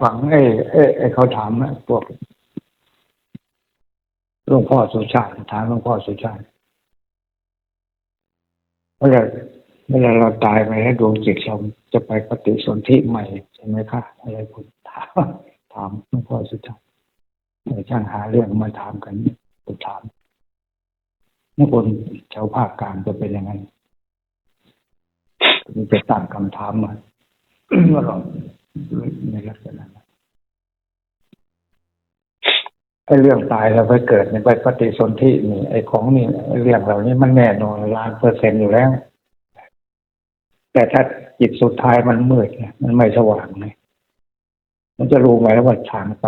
ฟังไอ้ไอ้ไอ้เขาถามนะพวกหลวงพ่อสุชาติถามหลวงพ่อสุชาติเมื่อไหรเมื่อไหรเราตายไปแล้วดวงจิตเราจะไปปฏิสนธิใหม่ใช่ไหมคะอะไรคุณถามถามหลวงพ่อสุชาติไอ้ช่างหาเรื่องมาถามกันผมถามนี่คนชาวภาคกลางจะเป็นยังไงมันจะตั้งคำถามมาว่าเรา ในลักษณะไอ้เรื่องตายแล้วไปเกิดในไปปฏิสนธินี่ ไอ้ของนี่ไอ้เรื่องเหล่านี้มันแน่นอนล้านเปอร์เซ็นต์อยู่แล้ว แต่ถ้าจิตสุดท้ายมันมืดเนี่ยมันไม่สว่างเนี่ยมันจะรู้ไหมว่าทางไป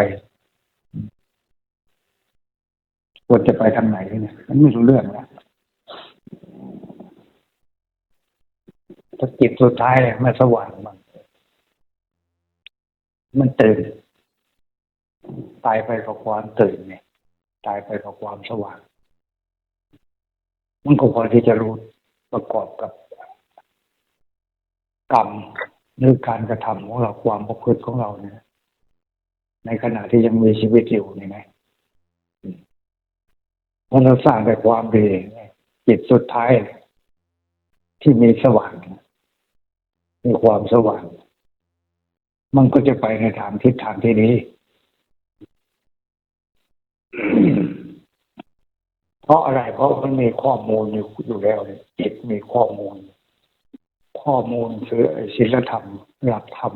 ควรจะไปทางไหนเนี่ยมันไม่รู้เรื่องแล้วถ้าจิตสุดท้ายเนี่ยมันสว่างมัน มันตื่น ตายไปกับความตื่นเนี่ย ตายไปกับความสว่าง มันก็พอที่จะรู้ประกอบกับกรรมหรือการกระทำของเราความประพฤติของเราเนี่ย ในขณะที่ยังมีชีวิตอยู่นี่นะเพราะเราสร้างแต่ความดีเนี่ยจิตสุดท้าย ที่มีสว่างมีความสว่าง มันก็จะไปในทางทิศทางที่ดี เพราะอะไร เพราะมันมีข้อมูลอยู่อยู่แล้วเนี่ยจิตมีข้อมูล ข้อมูลคือไอ้ศีลธรรม หลักธรรม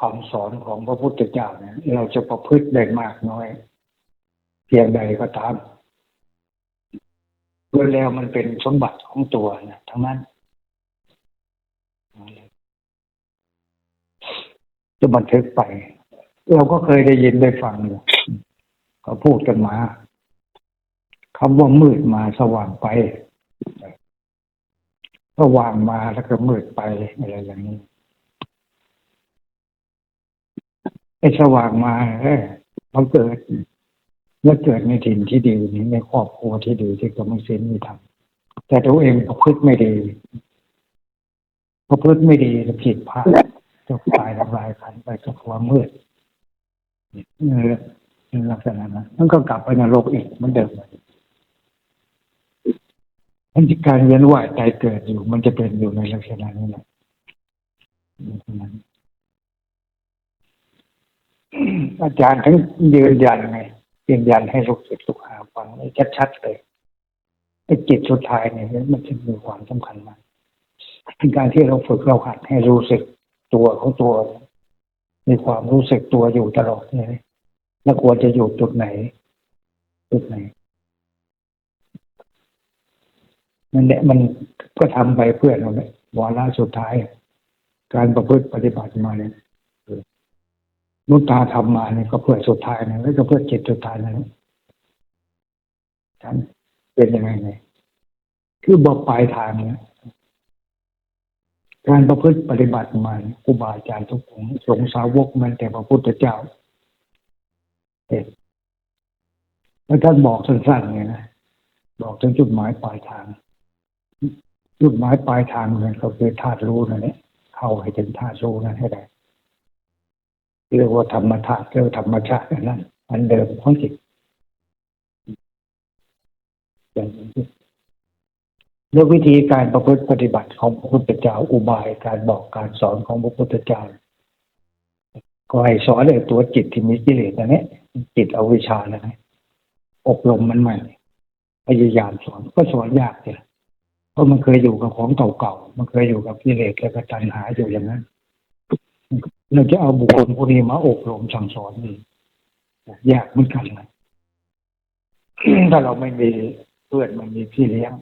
คำสอนของพระพุทธเจ้าเนี่ย เราจะประพฤติได้มากน้อย เพียงใดก็ตามเพื่อแล้วมันเป็นสมบัติของตัวนะทั้งนั้น จะบันทึกไป เราก็เคยได้ยินได้ฟังอยู่เขาพูดกันมาคำว่ามืดมาสว่างไปสว่างมาแล้วก็มืดไปอะไรอย่างนี้ไอ้สว่างมาเออมันเกิดเมื่อเกิดในถิ่นที่ดีนี้ในครอบครัวที่ดีที่กำลังเส้นมีทำแต่ตัวเองประพฤติไม่ดีประพฤติไม่ดีแล้วผิดพลาด จะตายทำลายขันไปกับความมืดเนี่แหละเป็นลักษณะนั้นมันก็กลับไปนรกอีกเหมือนเดิมมันจะการเวียนว่ายตายเกิดอยู่ มันจะเป็นอยู่ในลักษณะนี้แหละนั้นอาจารย์ทั้งยืนยันไงยืนยันให้ลูกศิษย์ลูกหาฟังให้ชัดๆเลยไอ้จิตสุดท้ายเนี่ยมันจะมีความสำคัญมากเป็นการที่เราฝึกเราหัดให้รู้สึก ตัวของตัว มีความรู้สึกตัวอยู่ตลอดเลยแล้วควรจะอยู่จุดไหน จุดไหนนั่นแหละมันก็ทำไปเพื่อเราเนี่ยวาระสุดท้าย การประพฤติปฏิบัติมาเนี่ยนุตตาทำมาเนี่ยก็เพื่อสุดท้ายนะแล้วก็เพื่อจิตสุดท้ายนะท่านเป็นยังไงเนี่ยคือบอกปลายทางเนี่ย การประพฤติปฏิบัติมาครูบาอาจารย์ทุกองค์สงสาวกมันแต่พระพุทธเจ้าเห็แล้วท่านบอกสั้นๆไงนะบอกถึงจุดหมายปลายทาง จุดหมายปลายทางเนี่ยก็คือธาตุรู้นั่นแหละเข้าให้ถึงธาตุรู้นั้นให้ได้เรียกว่าธรรมธาตุเรียกว่าธรรมชาตินั้นอันเดิมของจิตอย่างนี้ แล้ววิธีการประพฤติปฏิบัติของพระพุทธเจ้าอุบายการบอกการสอนของพระพุทธเจ้าก็ให้สอนเลยตัวจิตที่มีกิเลสนะเนี่ยจิตอวิชชานะเนี่ยอบรมมันใหม่พยายามสอนก็สอนยากเลยเพราะมันเคยอยู่กับของเก่าๆมันเคยอยู่กับกิเลสและก็ตัณหาอยู่อย่างนั้นเราจะเอาบุคคลผู้นี้มาอบรมสั่งสอนนี่ยากเหมือนกันนะถ้าเราไม่มีเพื่อนไม่มีพี่เลี้ยง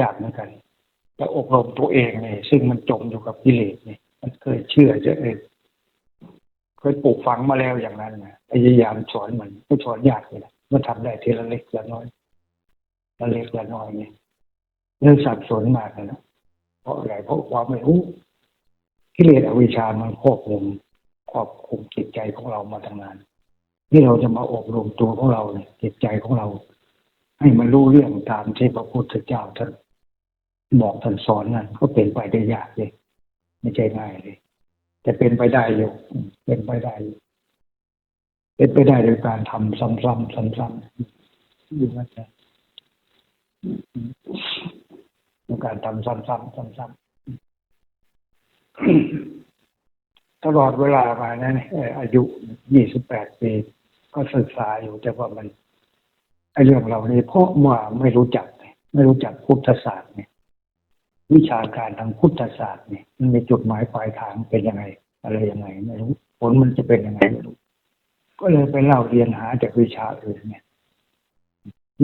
ยากเหมือนกันแต่อบรมตัวเองเนี่ยซึ่งมันจมอยู่กับกิเลสเนี่ยมันเคยเชื่อจะเองเคยปลูกฝังมาแล้วอย่างนั้นนะพยายามสอนเหมันก็สอนยากเลยนะมันทำได้ทีละเล็กละน้อยละเล็กละน้อยเนี่ยเรื่องสับสนมากเลยนะเพราะอะไรเพราะความไม่รู้กิเลสอวิชามันครอบคุมครอบคุมจิตใจของเรามาตั้งนาน ที่เราจะมาอบรมตัวของเราเนี่ยจิตใจของเรา ให้มันรู้เรื่องตามที่พระพุทธเจ้าท่าน บอกท่านสอนนั่นก็เป็นไปได้ยากเลย ไม่ใช่ง่ายเลย แต่เป็นไปได้อยู่เป็นไปได้อยู่เป็นไปได้โดยการทำซ้ำๆซ้ำๆอยู่นั่นแหละโดยการทำซ้ำๆซ้ำๆตลอดเวลามานั้นอายุยี่สิบแปดปี ก็ศึกษาอยู่แต่ว่ามันไอ้เรื่องเหล่านี้เพราะว่าไม่รู้จักไงไม่รู้จักพุทธศาสตร์เนี่ย วิชาการทางพุทธศาสตร์เนี่ยมันมีจุดหมายปลายทางเป็นยังไง อะไรยังไงไม่รู้ผลมันจะเป็นยังไงไม่รู้ก็เลยไปเล่าเรียนหาจากวิชาอื่นเนี่ย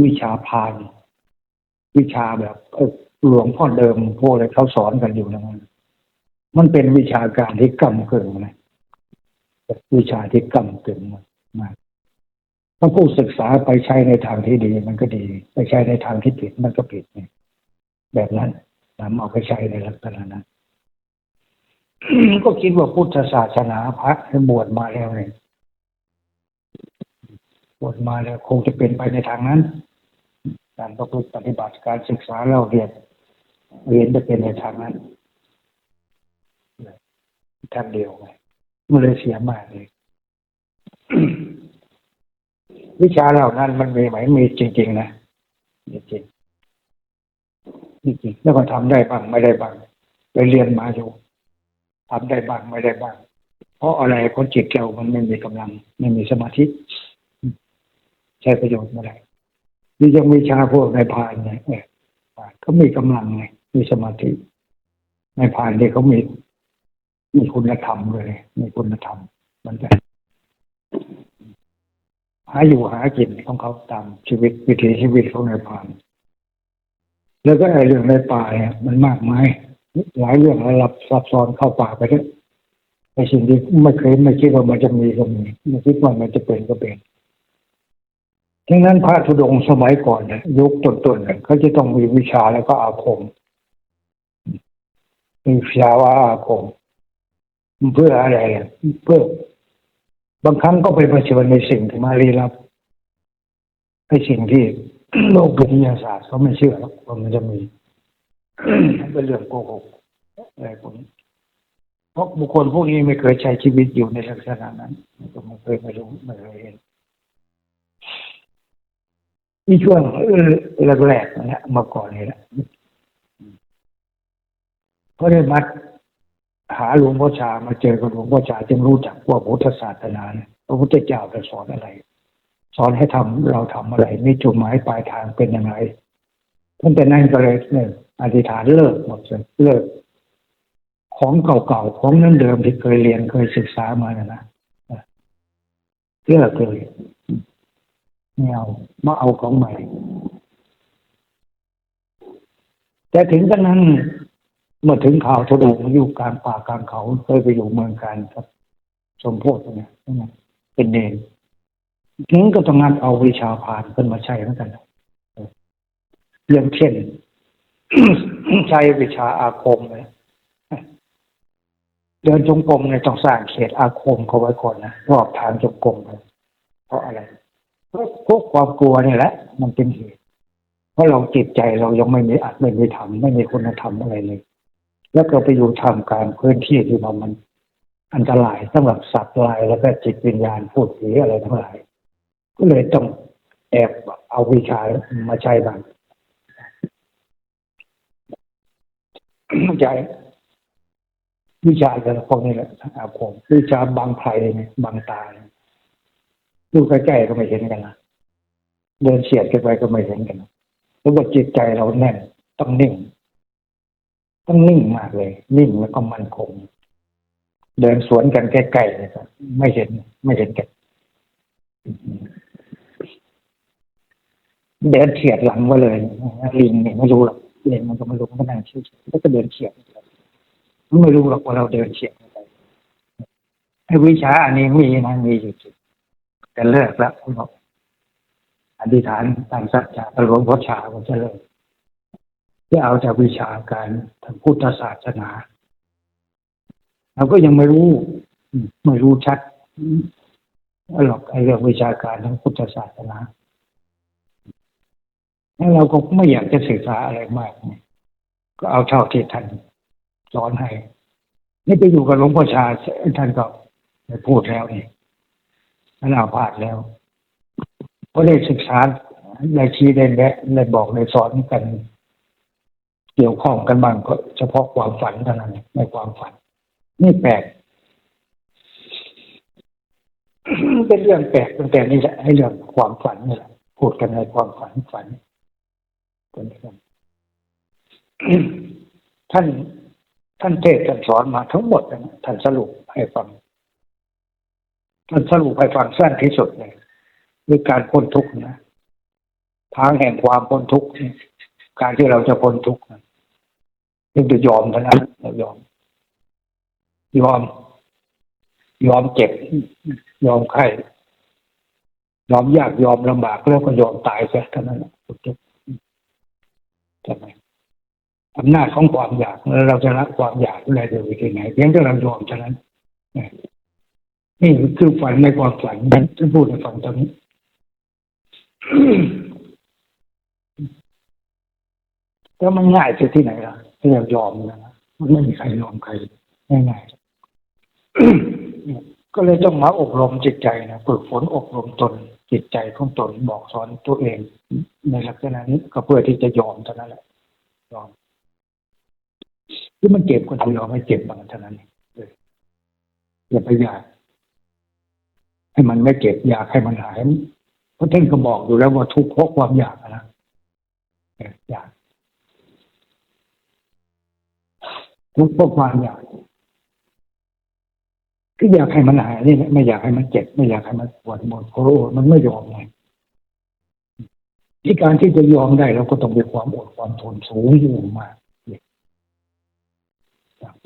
วิชาพาลวิชาแบบหลวงพ่อเดิมพวกอะไรเขาสอนกันอยู่นะมันมันเป็นวิชาการที่กำเกิงนะวิชาที่กำเกิงมากมากถ้าผู้ศึกษาไปใช้ในทางที่ดี มันก็ดี ไปใช้ในทางที่ผิดมันก็ผิดเนี่ยแบบนั้น นำเอาไปใช้ในลักษณะนั้นก็คิดว่าพุทธศาสนาพระให้บวชมาแล้วเนี่ยบวชมาแล้วคงจะเป็นไปในทางนั้น การประพฤติปฏิบัติการศึกษาเราเรียนเรียนจะเป็นในทางนั้นทางเดียวไงมันเลยเสียมากเลยวิชาเหล่านั้นมันมีไหมมีจริง ๆ นะมีจริง จริงๆแล้วก็ทำได้บ้างไม่ได้บ้างไปเรียนมาอยู่ทำได้บ้างไม่ได้บ้าง เพราะอะไรเพราะจิตเรามันไม่มีกำลัง ไม่มีสมาธิใช้ประโยชน์ไม่ได้นี่ยังวิชาพวกในพานไงเออเขามีกำลังไงมีสมาธิในพานเนี่ยเขามี มีคุณธรรมเลยมีคุณธรรมมันกันหาอยู่หากินของเขาตามชีวิตวิถีชีวิตของนายพาน แล้วก็ไอ้เรื่องในป่าเนี่ยมันมากมายหลายเรื่องระดับซับซ้อนเข้าป่าไปเถอะไอ้สิ่งที่ไม่เคยไม่คิดว่ามันจะมีก็มีไม่คิดว่ามันจะเป็นก็เป็นดังนั้นพระธุดงค์สมัยก่อนเนี่ยยุคต้นๆเนี่ยเขาจะต้องมีวิชาแล้วก็อาคม มีวิชาว่าอาคม เพื่ออะไรอะเพื่อบางครั้งก็ไปเผชิญในสิ่งที่มาลี้ลับไอ้สิ่งที่ โลกวิทยาศาสตร์เขาไม่เชื่อหรอกว่ามันจะมีเป็นเรื่องโกหกอะไรพวกนี้เพราะบุคคลพวกนี้ไม่เคยใช้ชีวิตอยู่ในลักษณะนั้นก็ไม่เคยไม่รู้ไม่เคยเห็นนี่ช่วงแรกๆนะฮะมาก่อนนี่แหละก็ได้มัดหาหลวงพ่อชามาเจอกับหลวงพ่อชาจึงรู้จักว่าพุทธศาสนาเนี่ยพระพุทธเจ้าจะสอนอะไร สอนให้ทำเราทำอะไรมีจุดหมายปลายทางเป็นยังไงตั้งแต่นั้นก็เลยเนี่ยอธิษฐานเลิกหมดเลยเลิก ของเก่าๆของนั้นเดิมที่เคยเรียนเคยศึกษามานะนะเลิกเลยไม่เอามาเอาของใหม่ แต่ถึงกันนั้นเมื่อถึงข่าวทุดงอยู่กลางป่ากลางเขาเคยไปอยู่เมืองการครับ สมโพธิเนี่ยเป็นเนร ถึงก็ต้องงานเอาวิชาผ่านขึ้นมาใช้เหมือนกันเรื่องเช่น ใช้วิชาอาคมเลยเดินจงกรมเนี่ยต้องสร้างเขตอาคมเขาไว้ก่อนนะรอบฐานจงกรมเลยเพราะอะไรเพราะพวกความกลัวนี่แหละ มันเป็นเหตุ เพราะเราจิตใจเรายังไม่มีอัตไม่มีธรรมไม่มีคุณธรรมอะไรเลย แล้วก็ไปอยู่ทำการพื้นที่ที่มันมันอันตรายสำหรับสัตว์ลายแล้วก็จิตวิญญาณพูดผีอะไรทั้งหลาย ก็เลยต้องแอบเอาวิชามาใช้บ้างใจวิชาแต่ละพวกนี้แหละอาคมวิชาบางไพรเนี่ยบางตาดูใกล้ๆก็ไม่เห็นกันนะเดินเฉียดกันไปก็ไม่เห็นกันแล้วก็จิตใจเราแน่นต้องนิ่ง ต้องนิ่งมากเลย นิ่งแล้วก็มั่นคง เดินสวนกันใกล้ๆเลยครับไม่เห็น ไม่เห็นกัน เดินเฉียดหลังมาเลยลิงเนี่ยไม่รู้หรอกลิงมันก็ไม่รู้มันก็นั่งเฉยๆแล้วก็เดินเฉียดมันไม่รู้หรอกว่าเราเดินเฉียดอะไรไอ้วิชาอันนี้มีนะมีอยู่จริงแต่เลิกแล้วผมบอกอธิษฐานตามสัจจะหลวงพ่อชาผมจะเลิกจะเอาจากวิชาการทางพุทธศาสนาเราก็ยังไม่รู้ ไม่รู้ชัดหรอกไอ้เรื่องวิชาการทางพุทธศาสนา แล้วเราก็ไม่อยากจะศึกษาอะไรมาก ก็เอาเท่าที่ท่านสอนให้ นี่ไปอยู่กับหลวงพ่อชาท่านก็พูดแล้วนี่ท่านอาพาธแล้วก็ได้ศึกษาได้ชี้ได้แนะได้บอกได้สอนกัน เกี่ยวข้องกันบ้างก็เฉพาะความฝันเท่านั้นในความฝัน นี่แปลกเป็นเรื่องแปลกตั้งแต่นี่แหละให้เรื่องความฝันนี่แหละพูดกันในความฝันฝัน เป็นเรื่องท่าน ท่านเทศท่านสอนมาทั้งหมดนะท่านสรุปให้ฟัง ท่านสรุปให้ฟังสั้นที่สุดเลยด้วยการพ้นทุกข์นะทางแห่งความพ้นทุกข์การที่เราจะพ้นทุกข์นะต้องจะยอมเท่านั้นเรายอม ยอม ยอมเจ็บ ยอมไข้ยอมยากยอมลำบากแล้วก็ยอมตายซะเท่านั้นพ้นทุกข์ ช่ไหมอำนาจของความอยากแล้วเราจะละความอยากได้โดยวิธีไหนเพียงแต่เรายอมเท่านั้นนี่คือฝันในความฝันนั้นที่พูดในฝันตอนนี้แล้วมันง่ายจะที่ไหนล่ะที่เรายอมนะมันไม่มีใครยอมใครง่ายๆก็เลยต้องมาอบรมจิตใจนะฝึกฝนอบรมตน จิตใจของตนบอกสอนตัวเอง ในลักษณะนี้ก็เพื่อที่จะยอมเท่านั้นแหละยอมที่มันเจ็บก็ต้องยอมให้เจ็บบางเท่านั้นเองอย่าไปอยากให้มันไม่เจ็บอยากให้มันหายเพราะท่านก็บอกอยู่แล้วว่าทุกข์เพราะความอยากนะอยากทุกข์เพราะความอยาก ก็อยากให้มันหายนี่แหละไม่อยากให้มันเจ็บไม่อยากให้มันปวดหมดโคโรมันไม่ยอมไงที่การที่จะยอมได้เราก็ต้องมีความอดความทนสูงอยู่มาก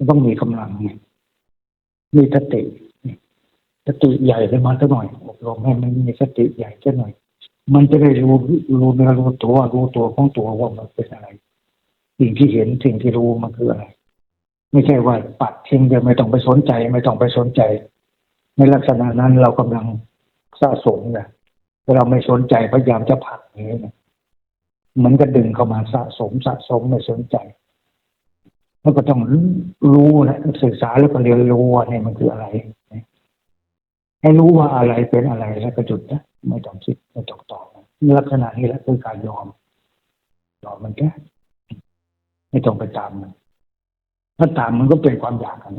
ต้องมีกำลังไงมีสติสติใหญ่ขึ้นมาสักหน่อยอบรมให้มันมีสติใหญ่สักหน่อย มันจะได้รู้รู้เนื้อรู้ตัวรู้ตัวของตัวว่ามันเป็นอะไร สิ่งที่เห็นสิ่งที่รู้มันคืออะไร ไม่ใช่ว่าปัดทิ้งไปไม่ต้องไปสนใจ ไม่ต้องไปสนใจ ในลักษณะนั้นเรากำลังสะสมเนี่ยเราไม่สนใจพยายามจะผักอย่างนี้นะมันก็ดึงเข้ามาสะสมสะสมไม่สนใจแล้วก็ต้องรู้นะศึกษาแล้วก็เรียนรู้ว่าเนี่ยมันคืออะไรให้รู้ว่าอะไรเป็นอะไรแล้วก็จุดนะไม่ต้องคิดไม่ต้องตอบลักษณะนี้แหละคือการยอมยอมมันแค่ไม่ต้องไปตามมัน ถ้าตามมันก็เป็นความอยากกัน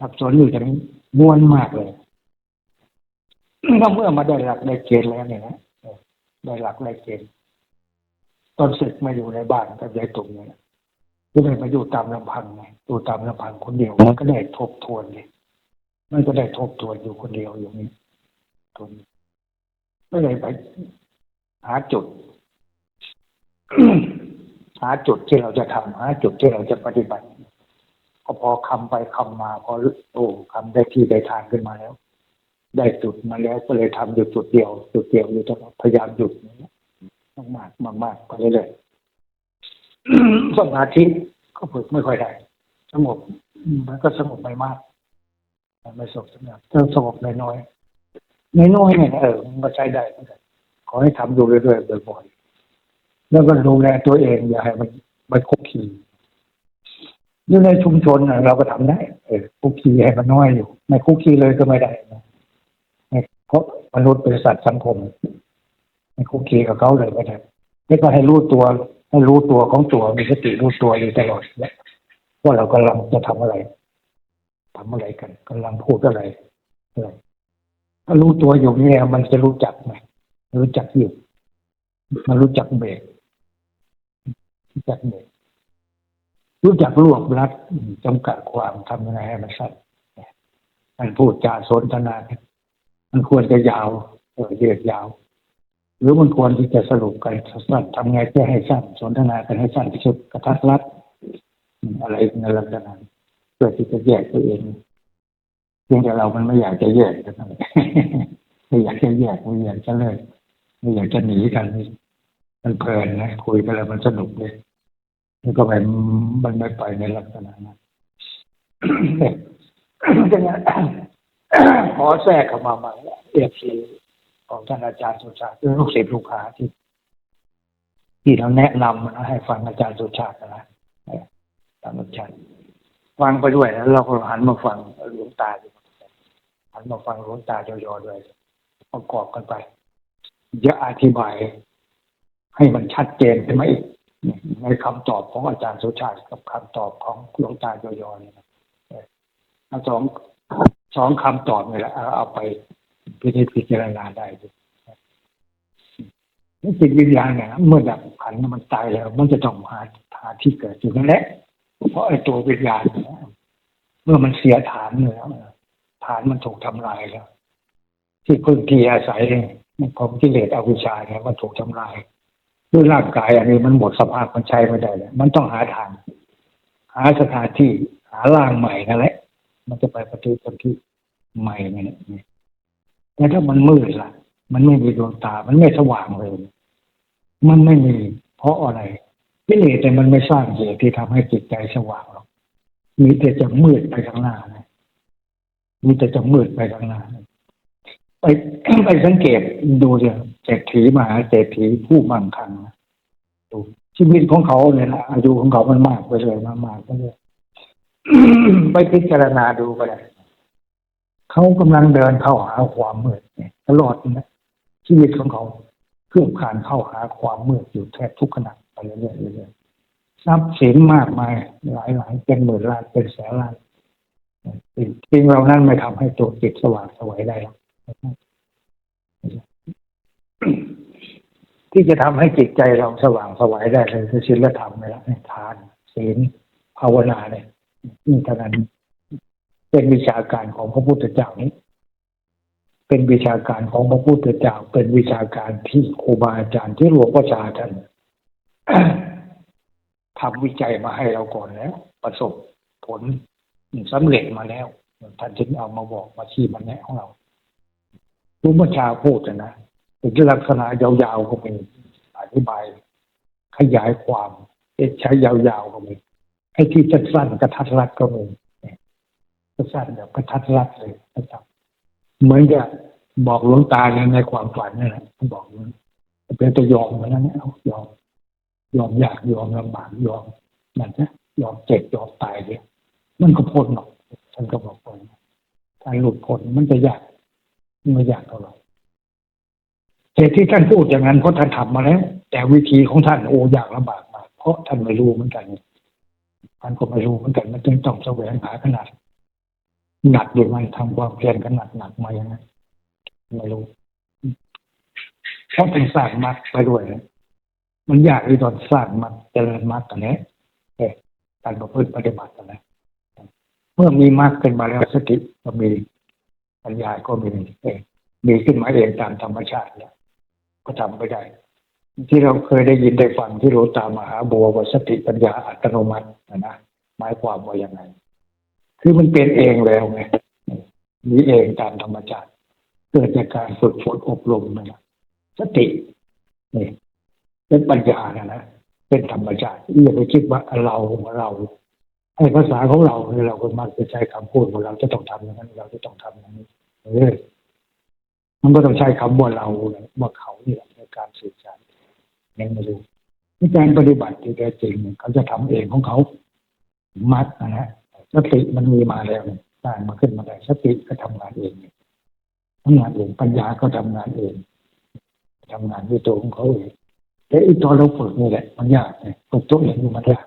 สับสนอยู่จะม้วนมากเลยถ้าเมื่อมาได้หลักได้เกณฑ์แล้วเนี่ยนะได้หลักได้เกณฑ์ตอนศึกมาอยู่ในบ้านกับยายตุ่มเนี่ยก็เลยมาอยู่ตามลำพังไงอยู่ตามลำพังคนเดียวมันก็ได้ทบทวนเลยมันก็ได้ทบทวนอยู่คนเดียวอย่างนี้ทวนก็เลยไปหาจุด หาจุดที่เราจะทำหาจุดที่เราจะปฏิบัติ ก็พอคำไปคำมาพอโอ้คำได้ที่ได้ทางขึ้นมาแล้ว ได้จุดมาแล้วก็เลยทำอยู่จุดเดียวจุดเดียวอยู่ตลอดพยายามหยุดมากมากมากมากไปเรื่อยๆสมาธิก็ฝึกไม่ค่อยได้สงบมันก็สงบไม่มากไม่สงบสงบถ้าสงบน้อยๆน้อยเนี่ยเออมันก็ใช้ได้เหมือนกันขอให้ทำอยู่เรื่อยๆบ่อยๆ แล้วก็ดูแลตัวเองอย่าให้มันมันคุกคีอยู่ในชุมชนเราก็ทำได้เออคุกคีให้มันน้อยอยู่ไม่คุกคีเลยก็ไม่ได้นะเพราะมนุษย์เป็นสัตว์สังคมไม่คุกคีกับเขาเลยไม่ได้นี่ก็ให้รู้ตัว ให้รู้ตัวของตัวมีสติรู้ตัวอยู่ตลอดว่าเรากำลังจะทำอะไรทำอะไรกันกำลังพูดอะไรอะไรถ้ารู้ตัวอยู่เนี่ยมันจะรู้จักไหมรู้จักหยุดมันรู้จักเบรก รู้จักเบรกรู้จักรวบรัดจำกัดความทำยังไงให้มันสั้นมันพูดจาสนทนามันควรจะยาวเออยืดยาว หรือมันควรที่จะสรุปกันสั้นทำไงเพื่อให้สั้นสนทนากันให้สั้นที่สุดกระทัดรัดอะไรในลักษณะเพื่อที่จะแยกตัวเองเพียงแต่เรามันไม่อยากจะแยกกันไม่อยากจะแยกไม่อยากจะเลิกไม่อยากจะหนีกัน มันเพลินนะคุยกันแล้วมันสนุกเลย มันก็ไปมันไม่ไปในลักษณะนั้นดังนั้นขอแทรกเข้ามาใหม่เอฟซีของท่านอาจารย์สุชาติคือลูกศิษย์ลูกหาที่ที่เราแนะนำนะให้ฟังอาจารย์สุชาตินะเอออาจารย์สุชาติฟังไปด้วยแล้วเราก็หันมาฟังหลวงตาด้วยหันมาฟังหลวงตาย่อๆด้วยประกอบกันไปจะอธิบายให้มันชัดเจนขึ้นมาอีก ในคำตอบของอาจารย์สุชาติกับคำตอบของหลวงตาย่อๆเนี่ยนะเอาสองสองคำตอบนี่แหละเอาเอาไปพิจิจารณาได้ดูนี่จิตวิญญาณเนี่ยเมื่อดับขันมันตายแล้ว มันจะต้องหาหาที่เกิดอยู่นั่นแหละ เพราะไอ้ตัววิญญาณเนี่ยเมื่อมันเสียฐานแล้วฐานมันถูกทำลายแล้ว ที่พึ่งที่อาศัยของกิเลสอวิชชาเนี่ยมันถูกทำลาย ด้วยร่างกายอันนี้มันหมดสภาพมันใช้ไม่ได้แล้วมันต้องหาทางหาสถานที่หาร่างใหม่นั่นแหละ มันจะไปปฏิสนธิใหม่เนี่ยแต่ถ้ามันมืดล่ะ มันไม่มีดวงตา มันไม่สว่างเลย มันไม่มี เพราะอะไรกิเลสแต่มันไม่สร้างเหตุที่ทำให้จิตใจสว่างหรอกมีแต่จะมืดไปข้างหน้านะมีแต่จะมืดไปข้างหน้านะ ไปไปสังเกตดูเถอะเศรษฐีมหาเศรษฐีผู้มั่งคั่งดูชีวิตของเขาเนี่ยนะอายุของเขามันมากไปเลยมากมากไปเลยไปพิจารณาดูก็ได้เขากำลังเดินเข้าหาความมืดเนี่ยตลอดนะชีวิตของเขาเครื่อผ่านเข้าหาความมืดอยู่แทบทุกขณะไปเรื่อยๆเรื่อยๆทรัพย์สินมากมายหลายหลายๆเป็นหมื่นล้านเป็นแสนล้านสิ่งเหล่านั้นไม่ทำให้ตัวจิตสว่างไสวัยได้หรอก ที่จะทำให้จิตใจเราสว่างสวัยได้เลยคือศีลธรรมนี่แหละทานศีลภาวนาเนี่ยนี่เท่านั้น เป็นวิชาการของพระพุทธเจ้านี้ เป็นวิชาการของพระพุทธเจ้า เป็นวิชาการที่ครูบาอาจารย์ที่หลวงพ่อชาท่านทำวิจัยมาให้เราก่อนแล้ว ประสบผลสำเร็จมาแล้วท่านจึงเอามาบอกมาชี้มาแนะของเรา หลวงพ่อชาพูดนะนะเป็นลักษณะยาวๆก็มีอธิบาย ขยายความใช้ยาวๆก็มีไอ้ที่สั้นๆกระทัดรัดก็มีสั้นแบบกระทัดรัดเลยนะครับเหมือนกับบอกหลวงตาในในความฝันนี่แหละบอกว่าเป็นตัวยอมมาแล้วเนี่ยยอม ยอมอยากยอมลำบากยอมนั่นนะยอมเจ็บยอมตายเนี่ยมันก็พ้นหรอกท่านก็บอกว่าการหลุดพ้นมันจะยาก ไม่ยากเท่าไหร่เหตุที่ท่านพูดอย่างนั้นเพราะท่านทำมาแล้ว แต่วิธีของท่านโอ้ยากลำบากมากเพราะท่านไม่รู้เหมือนกันท่านก็ไม่รู้เหมือนกันมันจึงต้องแสวงหาขนาดหนักอยู่มันทำความเพียรขนาดหนักมาอย่างนั้นไม่รู้เพราะเป็นสร้างมัดไปด้วยนะมันยากที่ตอนสร้างมัดเจริญมัดกันนี้เอ่การประพฤติปฏิบัติกันนะเมื่อมีมัดขึ้นมาแล้วสติก็มี ปัญญาก็มีเองมีขึ้นมาเองตามธรรมชาติแล้วก็ทำไปได้ ที่เราเคยได้ยินได้ฟังที่หลวงตามหาบัวว่าสติปัญญาอัตโนมัตินะนะหมายความว่าย่างไง คือมันเป็นเองแล้วไงมีเองตามธรรมชาติเกิดจากการฝึกฝนอบรมนะนะสตินี่เป็นปัญญานะนะเป็นธรรมชาติอย่าไปคิดว่าเราเรา ให้ภาษาของเราเนี่ยเราก็มักจะใช้คำพูดว่าเราจะต้องทำอย่างนั้นเราจะต้องทำอย่างนี้เออมันก็ต้องใช้คำว่าเราว่าเขาเนี่ยในการสื่อสารยังไม่รู้ในการปฏิบัติที่แท้จริงเขาจะทำเองของเขามัดนะฮะสติมันมีมาแล้วสร้างมาขึ้นมาได้สติก็ทำงานเองทำงานเองปัญญาก็ทำงานเองทำงานด้วยตัวของเขาเองแต่อีตอนเราฝึกนี่แหละมันยากเลยฝึกตัวเองมันยาก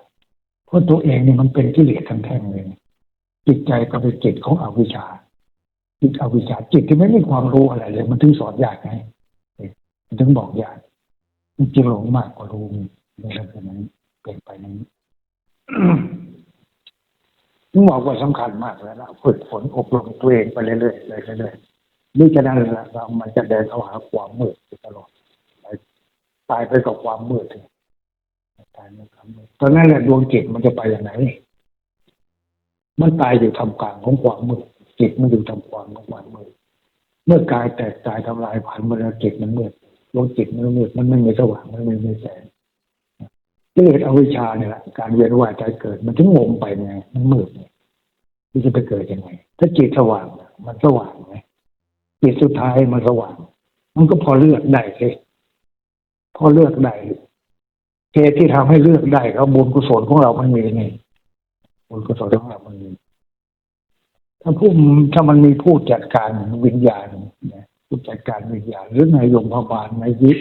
เพราะตัวเองเนี่ยมันเป็นกิเลสทั้งแท่งเลยจิตใจก็เป็นจิตของอวิชชา จิตอวิชชาจิตที่ไม่มีความรู้อะไรเลย มันถึงสอนยากไงมันถึงบอกยากมันจะหลงมากกว่ารู้ในลักษณะนั้นเป็นไปนั้นต้องบอกว่าสำคัญมากแล้วนะฝึกฝนอบรมตัวเองไปเรื่อยๆเลยเรื่อยๆนี่จะนั่นแหละเรามันจะเดินเข้าหาความมืดตลอดตายไปกับความมืด ตายในความตอนนั้นแหละดวงจิตมันจะไปอย่างไหน มันตายอยู่ทำกลางของความมืดจิตมันอยู่ทำกลางของความมืดเมื่อกายแตกตายทำลายผ่านมื่อจิตมันมืดดวงจิตมันมืดมันไม่มีสว่างมันไม่มีแสงกิเลสอวิชชาเนี่ยแหละการเวียนว่ายใจเกิด มันถึงงงไปไงมันมืดไงที่จะไปเกิดยังไง ถ้าจิตสว่างมันสว่างไงจิตสุดท้ายมันสว่าง มันก็พอเลือกได้เลยพอเลือกได้ เหตุที่ทำให้เลือกได้ก็บุญกุศลของเรามันมีนี่บุญกุศลของเรามันมีถ้าผู้ถ้ามันมีผู้จัดการวิญญาณนะผู้จัดการวิญญาณหรือนายยมพบาลนายยิ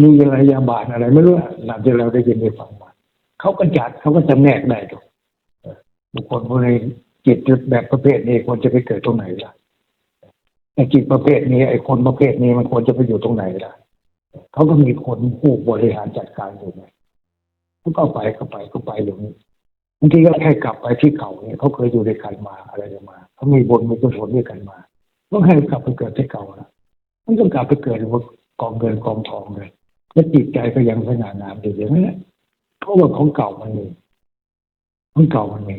มีอะไรยาบาลอะไร ไม่รู้หลังจากเราได้ยินได้ฟังมาเขาก็จัดเขาก็จะแนกได้ถูกบุคคลพวกนี้จิตแบบประเภทนี้ควรจะไปเกิดตรงไหนล่ะไอ้จิตประเภทนี้ไอ้คนประเภทนี้มันควรจะไปอยู่ตรงไหนล่ะเขาก็มีคนผู้บริหารจัดการอยู่ไง ขาก็ไปก็ไปก็ไปอยู่นี่บางทีก็แค่กลับไปที่เก่าเนี่ยเขาเคยอยู่ด้วยกันมาอะไรกันมาเขามีบุญมีกุศลด้วยกันมาก็ให้กลับไปเกิดที่เก่านะมันก็กลับไปเกิดบนกองเงินกองทองเลยแล้วจิตใจก็ยังสง่างามอยู่อย่างนั้เพราะว่าของเก่ามันมีของเก่ามันมี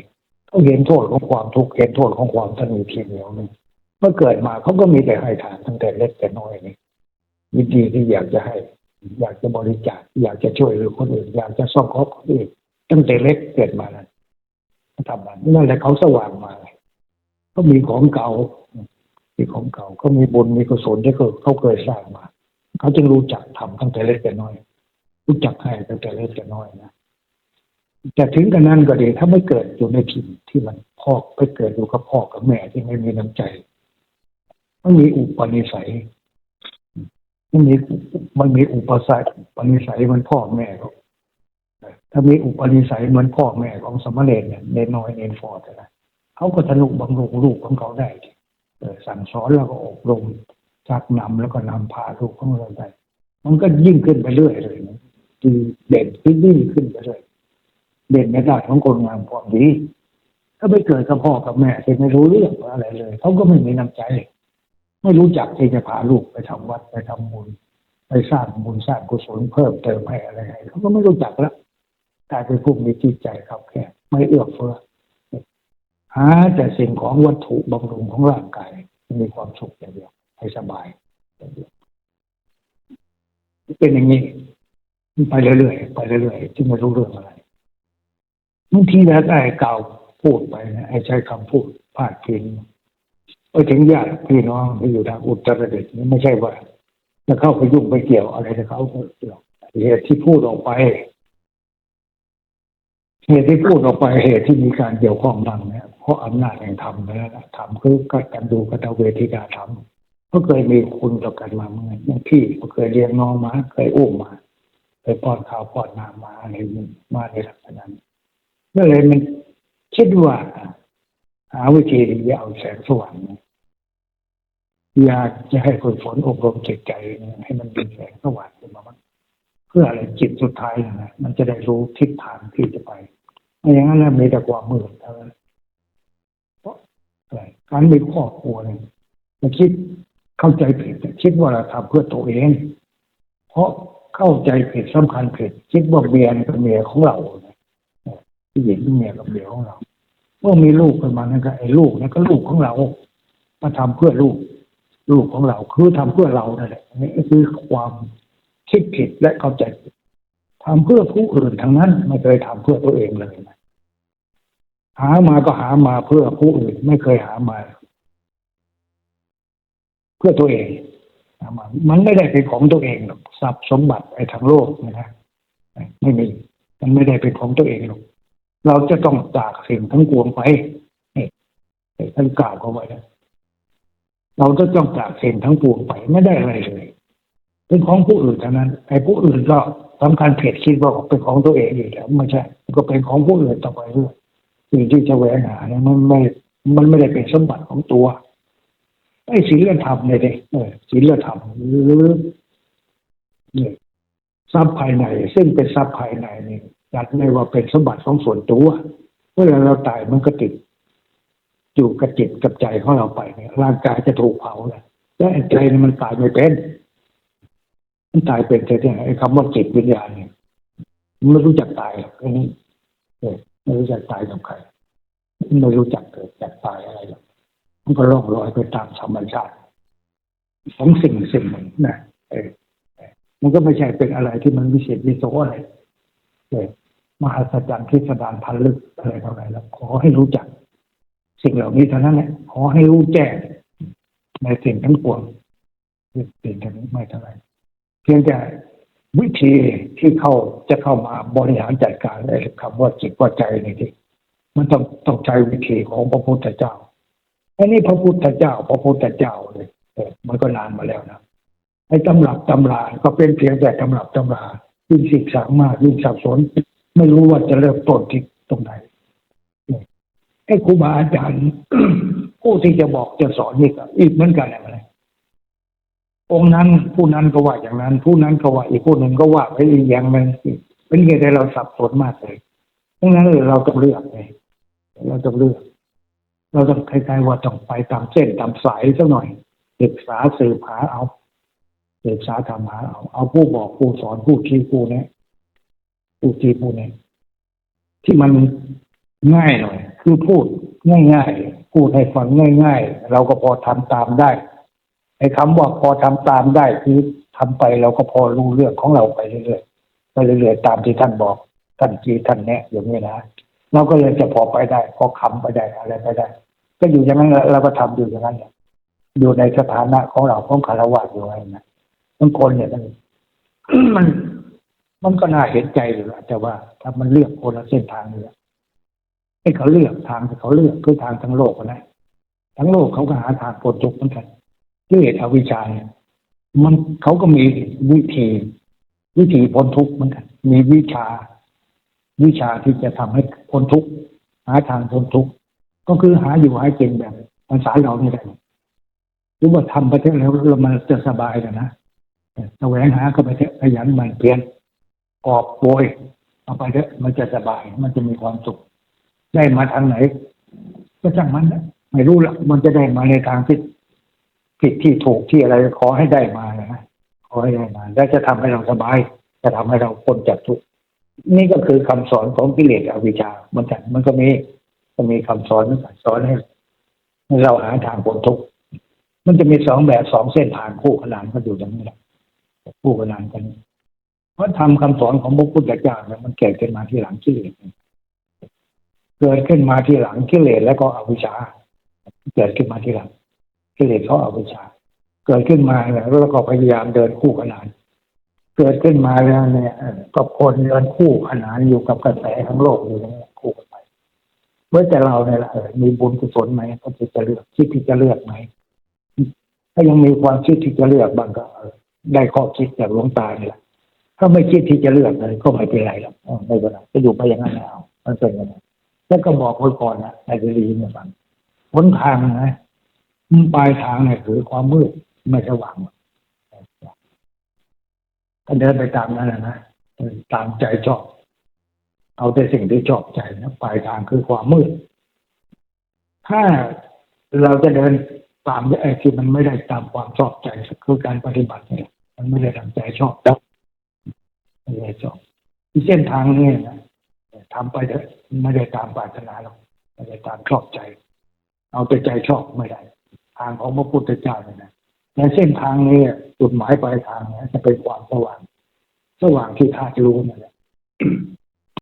เขาเห็นโทษของความทุกข์เห็นโทษของความสนิททีเหนียวนี่เมื่อเกิดมาเขาก็มีแต่ให้ทานตั้งแต่เล็กแต่น้อยนี่วิธีที่อยากจะให้ อยากจะบริจาคอยากจะช่วยเหลือคนอื่น อยากจะซ่อมครอบคนอื่นตั้งแต่เล็กเกิดมานั้นทำมันนั่นแหละเขาสว่างมาเขามีของเก่ามีของเก่าเขามีบุญมีกุศลที่เขาเขาเคยสร้างมา เขาจึงรู้จักทำตั้งแต่เล็กแต่น้อย รู้จักให้ตั้งแต่เล็กแต่น้อยนะแต่ถึงกันนั้นก็ดีถ้าไม่เกิดอยู่ในถิ่นที่มันพ่อไปเกิดอยู่กับพ่อกับแม่ที่ไม่มีน้ำใจ มันมีอุปนิสัย มันมีมันมีอุปสรรคอุปนิสัยเหมือนพ่อแม่เขาถ้ามีอุปนิสัยเหมือนพ่อแม่ของสมณเณรเนี่ยเนน้อยเนนฟอร์ดนะเขาก็ทะนุบำรุงลูกของเขาได้สั่งสอนแล้วก็อบรมชักนำแล้วก็นำพาลูกของเราได้มันก็ยิ่งขึ้นไปเรื่อยเลยนะคือเด่นขึ้นยิ่งขึ้นไปเรื่อยเด่นในด้านของคนงามความดี ถ้าไปเกิดกับพ่อกับแม่ที่ไม่รู้เรื่องอะไรเลยเขาก็ไม่มีน้ำใจ ไม่รู้จักที่จะพาลูกไปทำวัดไปทำบุญไปสร้างบุญสร้างกุศลเพิ่มเติมให้อะไรให้เขาก็ไม่รู้จักล้วกลายเป็นผู้มีจิตใจครับแค่ไม่เอื้อเฟื้อหาแต่สิ่งของวัตถุบำรุงของร่างกายมีความสุขอย่างเดียว ให้สบายอย่างเดียวเป็นอย่างนี้ไปเรื่อยๆไปเรื่อยๆที่ไม่รู้เรื่องอะไรบางทีแล้วได้เก่าพูดไปนะไอ้ใช้คำพูดพาดพิง ไปถึงญาติพี่น้องที่อยู่ทางอุตรดิตถ์นี่ไม่ใช่ว่าจะเข้าไปยุ่งไปเกี่ยวอะไรกับเขาเหตุที่พูดออกไปเหตุที่พูดออกไปเหตุที่มีการเกี่ยวข้องดังเนี่ยเพราะอำนาจแห่งธรรมนะธรรมคือการดูกตเวทิกาธรรมก็เคยมีคุณต่อกันมาเมื่ออย่างพี่ก็เคยเลี้ยงน้องมาเคยอุ้มมาเคยป้อนข้าวป้อนน้ำมาอะไรมาในลักษณะนั้นก็เลยมันคิดว่าหาวิธีที่จะเอาแสงสว่างเนี่ย อยากจะให้ฝึกฝนอบรมจิตใจเนี่ยให้มันมีแสงสว่างขึ้นมาบ้างเพื่ออะไรจิตสุดท้ายนะมันจะได้รู้ทิศทางที่จะไปไม่อย่างนั้นแล้วมีแต่ความมืดเท่านั้นเพราะอะไรการมีครอบครัวเนี่ยมันคิดเข้าใจผิดคิดว่าเราทำเพื่อตัวเอง เพราะเข้าใจผิดสำคัญผิดคิดว่าเมียเป็นเมียของเราผู้หญิงเป็นเมียกับเมียของเรา เมื่อมีลูกขึ้นมานั่นก็ไอ้ลูกนั่นก็ลูกของเรามาทำเพื่อลูก ลูกของเราคือทำเพื่อเรานั่นแหละนี่คือความคิดผิดและเข้าใจผิดทำเพื่อผู้อื่นทั้งนั้นไม่เคยทำเพื่อตัวเองเลยนะหามาก็หามาเพื่อผู้อื่น ไม่เคยหามา เพื่อตัวเองมามันไม่ได้เป็นของตัวเองหรอกทรัพย์สมบัติไอ้ทางโลกนะไม่มีมันไม่ได้เป็นของตัวเองหรอกเราจะต้องจากสิ่งทั้งปวงไปนี่ท่านกล่าวเขาไว้นะ เราจะต้องจากสิ่งทั้งปวงไปไม่ได้อะไรเลย เป็นของผู้อื่นเท่านั้นไอ้ผู้อื่นก็สำคัญเพจคิดว่าเป็นของตัวเองอยู่แล้วไม่ใช่ก็เป็นของผู้อื่นต่อไปด้วยสิ่งที่จะแหวงหาเนี่ยมันไม่ มันไม่ได้เป็นสมบัติของตัวไอ้ศีลธรรมเนี่ยเด็เออศีลธรรมหรือเนี่ยทรัพย์ภายใน ซึ่งเป็นทรัพย์ภายในนี่จัดไม่ว่าเป็นสมบัติของส่วนตัวเมื่อเราตายมันก็ติด อยู่กับจิตกับใจของเราไปเนี่ยร่างกายจะถูกเผาและแล้วไอ้ใจเนี่ยมันตายไม่เป็น มันตายเป็นแต่เนี่ยไอ้คำว่าจิตวิญญาณเนี่ยมันไม่รู้จักตายหรอกไอ้นี่เออไม่รู้จักตายกับใครไม่รู้จักเกิดจักตายอะไรหรอกมันก็ล่องลอยไปตามธรรมชาติของสิ่งสิ่งหนึ่งนะเออมันก็ไม่ใช่เป็นอะไรที่มันวิเศษวิโสอะไรเลยมหัศจรรย์พิสดารพันลึกอะไรเท่าไหร่แล้วขอให้รู้จัก สิ่งเหล่านี้เท่านั้นแหละขอให้รู้แจ้งในสิ่งทั้งปวงสิ่งทั้งนี้ไม่เท่าไรเพียงแต่วิธีที่เข้าจะเข้ามาบริหารจัดการไอ้คำว่าจิตว่าใจนี่ที่มันต้องต้องใช้วิธีของพระพุทธเจ้าอันนี้พระพุทธเจ้า พระพุทธเจ้าเลยเมันก็นานมาแล้วนะไอ้ตำรับตำราก็เป็นเพียงแต่ตำรับตำรายิ่งศึกษามากยิ่งสับสน ไม่รู้ว่าจะเริ่มต้นที่ตรงไหน ไอ้ครูบาอาจารย์ผู้ที่จะบอกจะสอนนี่ก็อีกเหมือนกันอะไรองค์นั้นผู้นั้นก็ว่าอย่างนั้น ผู้นั้นก็ว่าอีกผู้หนึ่งก็ว่าไปอีกอย่างหนึ่งเป็นเหตุให้เราสับสนมากเลยดังนั้นเราต้องเลือกไงเราต้องเลือก เราต้องคล้ายๆว่าต้องไปตามเส้นตามสายสักหน่อยศึกษาสืบหาเอาศึกษาทำหาเอาเอาผู้บอกผู้สอนผู้ชี้ผู้แนะผู้ชี้ผู้แนะที่มัน ง่ายหน่อย คือพูดง่ายๆ พูดให้ฟังง่าย ๆ เราก็พอทำตามได้ไอ้คำว่าพอทำตามได้คือทำไปเราก็พอรู้เรื่องของเราไปเรื่อยๆไปเรื่อยๆตามที่ท่านบอกท่านจีท่านแนะอย่างนี้นะเราก็เลยจะพอไปได้ พอคำไปได้อะไรไปได้ ก็อยู่อย่างนั้นเราก็ทำอยู่อย่างนั้นอยู่ในสถานะของเราของคารวะอยู่ไงนะบางคนเนี่ยมันมันมันก็น่าเห็นใจอยู่แหละแต่ว่า ถ้ามันเลือกคนละเส้นทางเนี่ย ให้เขาเลือกทางที่เขาเลือกคือทางทั้งโลกนะทั้งโลกเขาก็หาทางพ้นทุกข์เหมือนกันกิเลสอวิชชาเนี่ยมันเขาก็มีวิธีวิธีพ้นทุกข์เหมือนกัน มีวิชา วิชาที่จะทำให้พ้นทุกข์หาทางพ้นทุกข์ก็คือหาอยู่หากินแบบภาษาเราเนี่แหละหรือว่าทำไปเถอะแล้วเรามันจะสบายกันนะแสวงหาก็ไปเถอะขยันหมันเพียรกอบโวยเอาไปเถอะมันจะสบาย มันจะมีความสุข ได้มาทางไหน ก็ช่างมันนะไม่รู้ละมันจะได้มาในทางที่ผิดที่ถูกที่อะไรขอให้ได้มานะขอให้ได้มา และจะทำให้เราสบาย จะทำให้เราพ้นจากทุกข์นี่ก็คือคำสอนของกิเลสอวิชชาเหมือนกันมันก็มีก็มีคำสอนมันสอนให้เราหาทางพ้นทุกข์มันจะมีสองแบบสองเส้นทางคู่ขนานกันอยู่อย่างนี้แหละคู่ขนานกัน เพราะทำคำสอนของพระพุทธเจ้าเนี่ยมันเกิดขึ้นมาที่หลังกิเลส เกิดขึ้นมาทีหลังกิเลสแล้วก็อวิชชา เกิดขึ้นมาทีหลังกิเลสเขาอวิชา เกิดขึ้นมาแล้วแล้วก็พยายามเดินคู่ขนาน เกิดขึ้นมาแล้วเนี่ยก็คนเดินคู่ขนานอยู่กับกระแสทั้งโลกอยู่นี้คู่กันไปเมื่อแต่เราเนี่ยแหละเออมีบุญกุศลไหมก็จะเลือกคิดที่จะเลือกไหมถ้ายังมีความคิดที่จะเลือกบางก็ได้ข้อคิดจากหลวงตาเนี่ยแหละถ้าไม่คิดที่จะเลือกเลยก็ไม่เป็นไรหรอกไม่เป็นไรก็อยู่ไปอย่างนั้นแล้วมันเป็นย่างนั้น แล้วก็บอกไว้ก่อนนะในจะดีเนี่ยฟังหนทางนะปลายทางเนี่ยคือความมืดไม่สว่างก็เดินไปตามนั้นนะตามใจชอบ เอาแต่สิ่งที่ชอบใจนะปลายทางคือความมืด ถ้าเราจะเดินตามไอ้ที่มันไม่ได้ตามความชอบใจคือการปฏิบัติเนี่ยมันไม่ได้ตามใจชอบแล้วไม่ได้ชอบที่เส้นทางนี้นะ ทำไปไม่ได้ตามปรารถนาหรอกไม่ได้ตามชอบใจ เอาแต่ใจชอบไม่ได้ ทางของพระพุทธเจ้าเนี่ยนะในเส้นทางนี้จุดหมายปลายทางเนี่ยจะเป็นความสว่าง สว่างที่ธาตุรู้นั่นแหละ